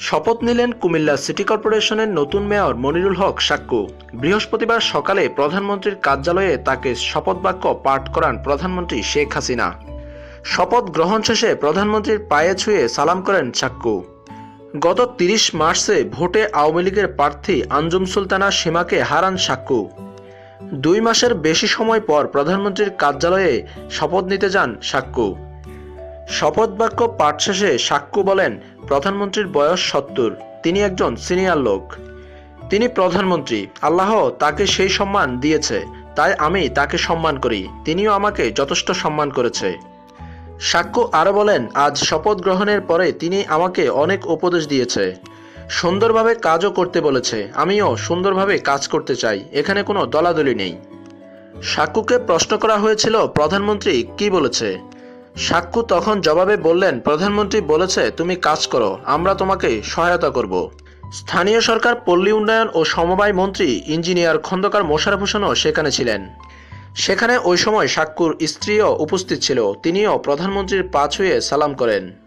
শপথ নিলেন কুমিল্লা সিটি কর্পোরেশনের নতুন মেয়র মনিরুল হক সাক্কু বৃহস্পতিবার সকালে প্রধানমন্ত্রীর কার্যালয়ে তাকে শপথ বাক্য পাঠ করান প্রধানমন্ত্রী শেখ হাসিনা। শপথ গ্রহণ শেষে প্রধানমন্ত্রীর পায়ে ছুঁয়ে সালাম করেন সাক্কু গত তিরিশ মার্চে ভোটে আওয়ামী লীগের প্রার্থী আঞ্জুম সুলতানা সীমাকে হারান সাক্কু দুই মাসের বেশি সময় পর প্রধানমন্ত্রীর কার্যালয়ে শপথ নিতে যান সাক্কু শপথ বাক্য পাঠ শেষে সাক্ষ্য বলেন প্রধানমন্ত্রীর বয়স সত্তর। তিনি একজন সিনিয়র লোক। তিনি প্রধানমন্ত্রী। আল্লাহ তাকে সেই সম্মান দিয়েছে। তাই আমি তাকে সম্মান করি। তিনিও আমাকে যথেষ্ট সম্মান করেছে। সাক্ষ্য আরও বলেন, আজ শপথ গ্রহণের পরে তিনি আমাকে অনেক উপদেশ দিয়েছে। সুন্দরভাবে কাজও করতে বলেছে। আমিও সুন্দরভাবে কাজ করতে চাই। এখানে কোনো দলাদলি নেই। সাক্কুকে প্রশ্ন করা হয়েছিল, প্রধানমন্ত্রী কি বলেছে? সাক্কু তখন জবাবে বললেন, প্রধানমন্ত্রী বলেছে, তুমি কাজ করো, আমরা তোমাকে সহায়তা করব। স্থানীয় সরকার, পল্লী উন্নয়ন ও সমবায় মন্ত্রী, ইঞ্জিনিয়ার খন্দকার মোশারফ হোসেনও সেখানে ছিলেন। সেখানে ওই সময় সাক্কুর স্ত্রীও উপস্থিত ছিল, তিনিও প্রধানমন্ত্রীর পা ছুঁয়ে সালাম করেন।